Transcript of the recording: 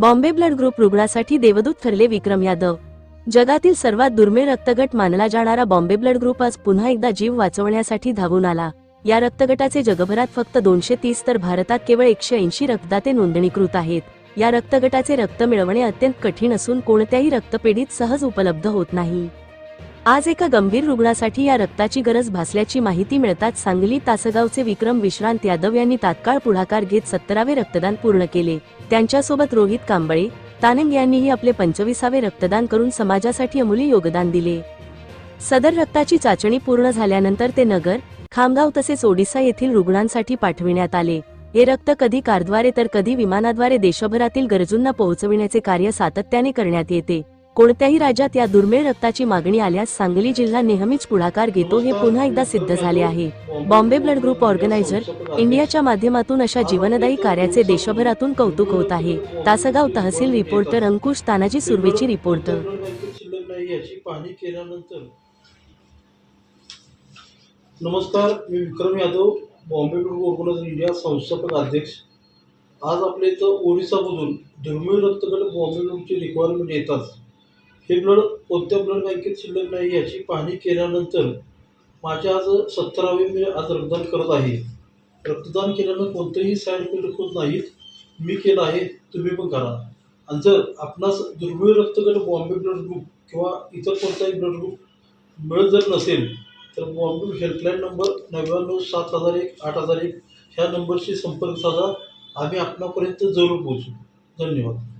Bombay blood group रुग्णासाठी देवदूत ठरले विक्रम यादव. जगातील सर्वात दुर्मिळ रक्तगट मानला जाणारा बॉम्बे ब्लड ग्रुप आज पुन्हा एकदा जीव वाचवण्यासाठी धावून आला. या रक्तगटाचे जगभरात फक्त दोनशे तीस तर भारतात केवळ एकशे ऐंशी रक्तदाते नोंदणीकृत आहेत. या रक्तगटाचे रक्त मिळवणे अत्यंत कठीण असून कोणत्याही रक्तपेढीत सहज उपलब्ध होत नाही. आज एका गंभीर रुग्णासाठी या रक्ताची गरज भासल्याची माहिती मिळताच सांगली तासगावचे विक्रम विश्रांत यादव यांनी तात्काळ पुढाकार घेत सत्तरावे रक्तदान पूर्ण केले. त्यांच्यासोबत रोहित कांबळे तानेम यांनीही आपले पंचवीसावे रक्तदान करून समाजासाठी अमूल्य योगदान दिले. सदर रक्ताची चाचणी पूर्ण झाल्यानंतर ते नगर खामगाव तसेच ओडिसा येथील रुग्णांसाठी पाठविण्यात आले. हे रक्त कधी कारद्वारे तर कधी विमानाद्वारे देशभरातील गरजूंना पोहोचविण्याचे कार्य सातत्याने करण्यात येते. कोणत्याही राज्यात या दुर्मिळ रक्ताची मागणी आल्यास सांगली जिल्हा नेहमीच पुढाकार घेतो हे पुन्हा एकदा सिद्ध झाले आहे. बॉम्बे ब्लड ग्रुप ऑर्गनायझर इंडियाच्या माध्यमातून अशा जीवनदायी कार्याचे देशभरातून कौतुक होत आहे. तासगाव तहसील रिपोर्टर अंकुश तानाजी सुर्वेची रिपोर्टर नमस्कार मी Vikram Yadav Bombay group organiser India संस्थापक अध्यक्ष. आज आपल्या इथं ओडिसामधून दुर्मिळ रक्तगट बॉम्बे ग्रुपची रिक्वायरमेंट येतात हे ब्लड कोणत्या ब्लड बँकेत शिल्लक नाही याची पाहणी केल्यानंतर माझ्या आज सत्तरावे मी आज रक्तदान करत आहे. रक्तदान केल्यानं कोणतेही साईड इफेक्ट होत नाहीत. मी केलं आहे तुम्ही पण करा. आणि जर आपणास दुर्मिळ रक्तगट बॉम्बे ब्लड ग्रुप किंवा इतर कोणताही ब्लड ग्रुप मिळत जर नसेल तर बॉम्बे हेल्पलाईन नंबर नव्याण्णव सात हजार एक आठ हजार एक ह्या नंबरशी संपर्क साधा. आम्ही आपणापर्यंत जरूर पोहोचू. धन्यवाद.